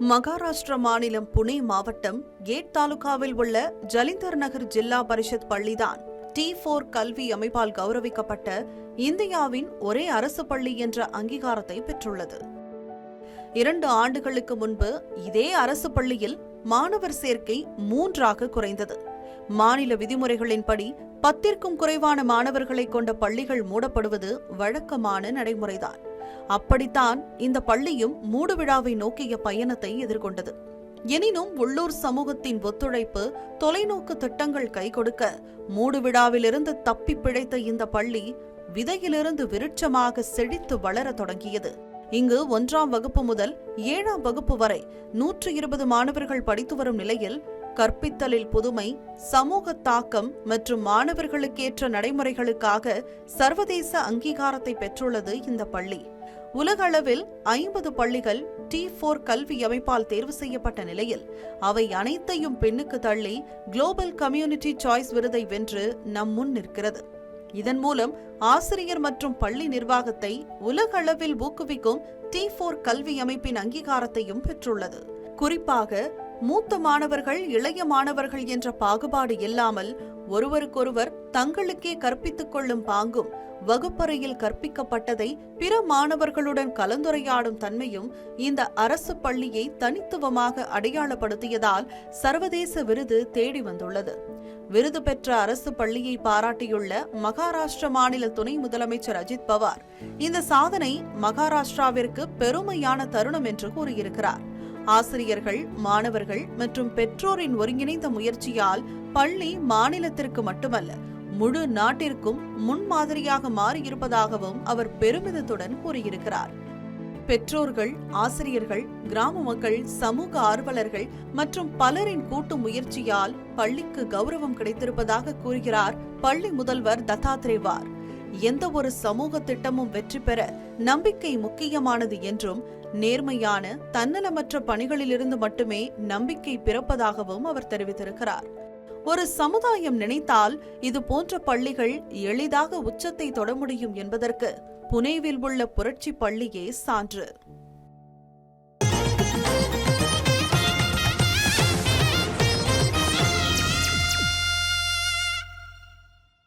மகாராஷ்டிர மாநிலம் புனே மாவட்டம் கேட் தாலுகாவில் உள்ள ஜலிந்தர் நகர் ஜில்லா பரிஷத் பள்ளிதான் டி போர் கல்வி அமைப்பால் கௌரவிக்கப்பட்ட இந்தியாவின் ஒரே அரசு பள்ளி என்ற அங்கீகாரத்தை பெற்றுள்ளது. இரண்டு ஆண்டுகளுக்கு முன்பு இதே அரசு பள்ளியில் மாணவர் சேர்க்கை மூன்றாக குறைந்தது. மாநில விதிமுறைகளின்படி பத்திற்கும் குறைவான மாணவர்களை கொண்ட பள்ளிகள் மூடப்படுவது வழக்கமான நடைமுறைதான். அப்படித்தான் இந்த பள்ளியும் மூடுவிழாவை நோக்கிய பயணத்தை எதிர்கொண்டது. எனினும் உள்ளூர் சமூகத்தின் ஒத்துழைப்பு தொலைநோக்கு திட்டங்கள் கை கொடுக்க மூடுவிழாவிலிருந்து தப்பி பிழைத்த இந்த பள்ளி விதையிலிருந்து விருட்சமாக செழித்து வளர தொடங்கியது. இங்கு ஒன்றாம் வகுப்பு முதல் ஏழாம் வகுப்பு வரை நூற்று இருபது மாணவர்கள் படித்து வரும் நிலையில் கற்பித்தலில் புதுமை சமூக தாக்கம் மற்றும் மாணவர்களுக்கேற்ற நடைமுறைகளுக்காக சர்வதேச அங்கீகாரத்தை பெற்றுள்ளது இந்த பள்ளி. உலக அளவில் ஐம்பது பள்ளிகள் டி போர் கல்வி அமைப்பால் தேர்வு செய்யப்பட்ட நிலையில் அவை அனைத்தையும் பெண்ணுக்கு தள்ளி குளோபல் கம்யூனிட்டி சாய்ஸ் விருதை வென்று நம் முன் நிற்கிறது. இதன் மூலம் ஆசிரியர் மற்றும் பள்ளி நிர்வாகத்தை உலக அளவில் ஊக்குவிக்கும் டி போர் கல்வி அமைப்பின் அங்கீகாரத்தையும் பெற்றுள்ளது. குறிப்பாக மூத்த மாணவர்கள் இளைய மாணவர்கள் என்ற பாகுபாடு இல்லாமல் ஒருவருக்கொருவர் தங்களுக்கே கற்பித்துக் கொள்ளும் பாங்கும் வகுப்பறையில் கற்பிக்கப்பட்டதை பிற மாணவர்களுடன் கலந்துரையாடும் தன்மையும் இந்த அரசு பள்ளியை தனித்துவமாக அடையாளப்படுத்தியதால் சர்வதேச விருது தேடி வந்துள்ளது. விருது பெற்ற அரசு பள்ளியை பாராட்டியுள்ள மகாராஷ்டிர மாநில துணை முதலமைச்சர் அஜித் பவார் இந்த சாதனை மகாராஷ்டிராவிற்கு பெருமையான தருணம் என்று கூறியிருக்கிறார். ஆசிரியர்கள் மாணவர்கள் மற்றும் பெற்றோரின் ஒருங்கிணைந்த முயற்சியால் பள்ளி மாநிலத்திற்கு மட்டுமல்ல முழு நாட்டிற்கும் முன்மாதிரியாக மாறியிருப்பதாகவும் அவர் பெருமிதத்துடன் கூறியிருக்கிறார். பெற்றோர்கள் ஆசிரியர்கள் கிராம மக்கள் சமூக ஆர்வலர்கள் மற்றும் பலரின் கூட்டு முயற்சியால் பள்ளிக்கு கௌரவம் கிடைத்திருப்பதாக கூறுகிறார் பள்ளி முதல்வர் தத்தாத்ரேவார். எந்த ஒரு சமூக திட்டமும் வெற்றி பெற நம்பிக்கை முக்கியமானது என்றும் நேர்மையான தன்னலமற்ற பணிகளிலிருந்து மட்டுமே நம்பிக்கை பிறப்பதாகவும் அவர் தெரிவித்திருக்கிறார். ஒரு சமுதாயம் நினைத்தால் இது போன்ற பள்ளிகள் எளிதாக உச்சத்தை தொட முடியும் என்பதற்கு புனேவில் உள்ள புரட்சி பள்ளியே சான்று.